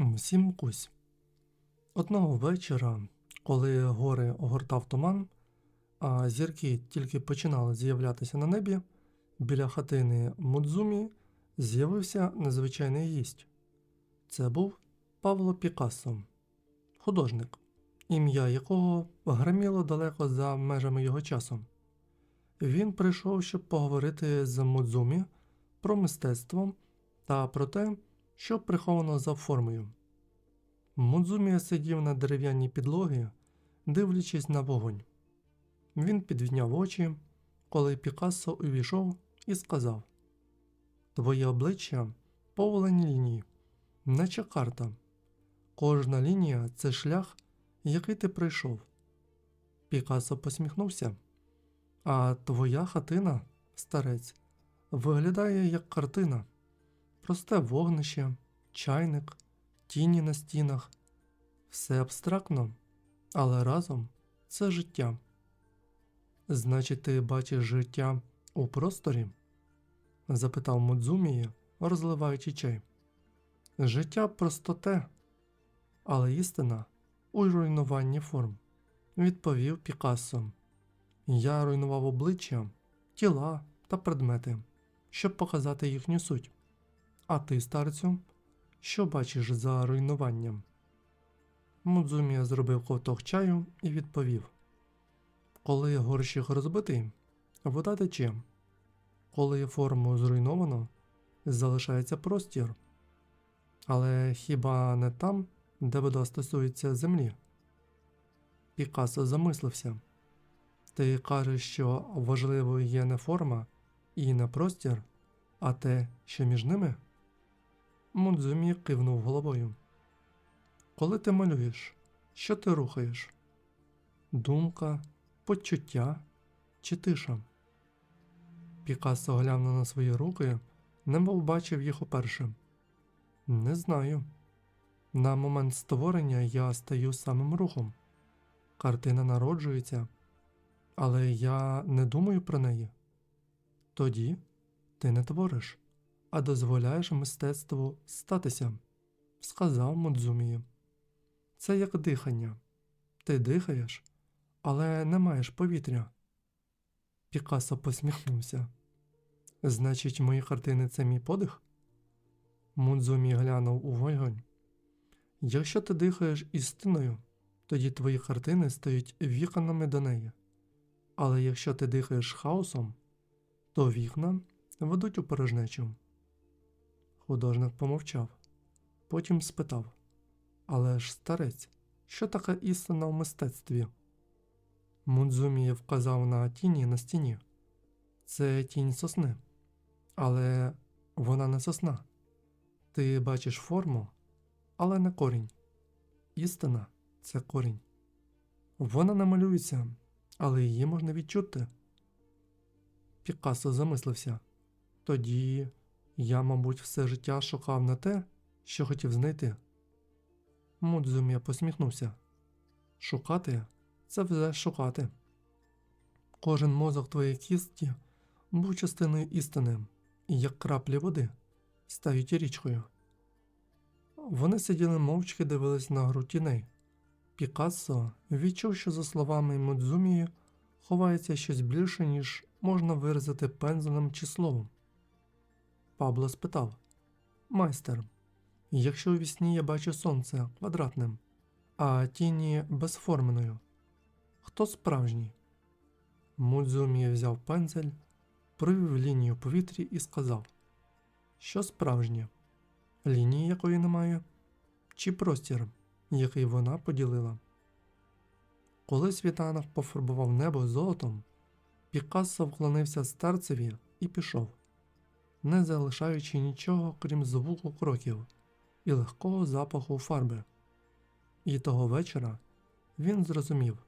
Всім. Одного вечора, коли гори огортав туман, а зірки тільки починали з'являтися на небі, біля хатини Мудзумі з'явився незвичайний гість. Це був Павло Пікассо, художник, ім'я якого гриміло далеко за межами його часу. Він прийшов, щоб поговорити з Мудзумі про мистецтво та про те, що приховано за формою. Мудзумі сидів на дерев'яній підлогі, дивлячись на вогонь. Він підвняв очі, коли Пікассо увійшов і сказав: Твоє обличчя поволені лінії, наче карта. Кожна лінія це шлях, який ти пройшов. Пікассо посміхнувся. А твоя хатина, старець, виглядає як картина, просте вогнище, чайник, тіні на стінах. Все абстрактно, але разом це життя. Значить, ти бачиш життя у просторі? запитав Мудзумії, розливаючи чай. Життя просто те, але істина у руйнуванні форм, відповів Пікассо. Я руйнував обличчя, тіла та предмети, щоб показати їхню суть. А ти, старцю, що бачиш за руйнуванням? Мудзумія зробив ковток чаю і відповів: Коли горщик розбитий, вода тече. Коли форму зруйновано, залишається простір. Але хіба не там, де вода стосується землі? Пікассо замислився. Ти кажеш, що важливою є не форма і не простір, а те, що між ними? Мудзумі кивнув головою. Коли ти малюєш, що ти рухаєш? Думка, почуття чи тиша? Пікассо глянув на свої руки, немов бачив їх уперше. Не знаю. На момент створення я стаю самим рухом. Картина народжується, але я не думаю про неї. Тоді ти не твориш, а дозволяєш мистецтву статися, сказав Мудзумії. Це як дихання. Ти дихаєш, але не маєш повітря. Пікассо посміхнувся. Значить, мої картини це мій подих? Мудзумі глянув у вогонь. Якщо ти дихаєш істиною, тоді твої картини стають віконами до неї. Але якщо ти дихаєш хаосом, то вікна ведуть у порожнечу. Художник помовчав, потім спитав Але ж, старець, що таке істина в мистецтві? Мудзумі вказав на тіні на стіні. Це тінь сосни, але вона не сосна. Ти бачиш форму, але не корінь. Істина це корінь. Вона не малюється, але її можна відчути. Пікассо замислився. Тоді я, мабуть, все життя шукав на те, що хотів знайти. Мудзумія посміхнувся. Шукати це вже шукати. Кожен мозок твоєї кісті був частиною істини, і як краплі води стають річкою. Вони сиділи мовчки дивились на гру тіней. Пікассо відчув, що за словами Мудзумії ховається щось більше, ніж можна виразити пензлем чи словом. Пабло спитав. Майстер, якщо у вісні я бачу сонце квадратним, а тіні безформеною, хто справжній? Мудзумі взяв пензель, провів лінію повітрі і сказав, що справжнє, лінії якої немає, чи простір, який вона поділила. Коли світанок пофарбував небо золотом, Пікассо вклонився старцеві і пішов, не залишаючи нічого, крім звуку кроків і легкого запаху фарби. І того вечора він зрозумів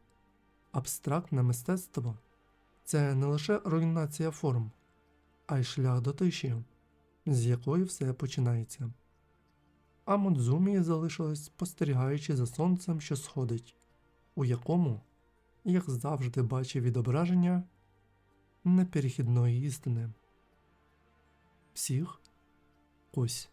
абстрактне мистецтво це не лише руйнація форм, а й шлях до тиші, з якої все починається. А Мудзумі залишилось спостерігаючи за сонцем, що сходить, у якому, як завжди, бачив відображення неперехідної істини. Всіх ось.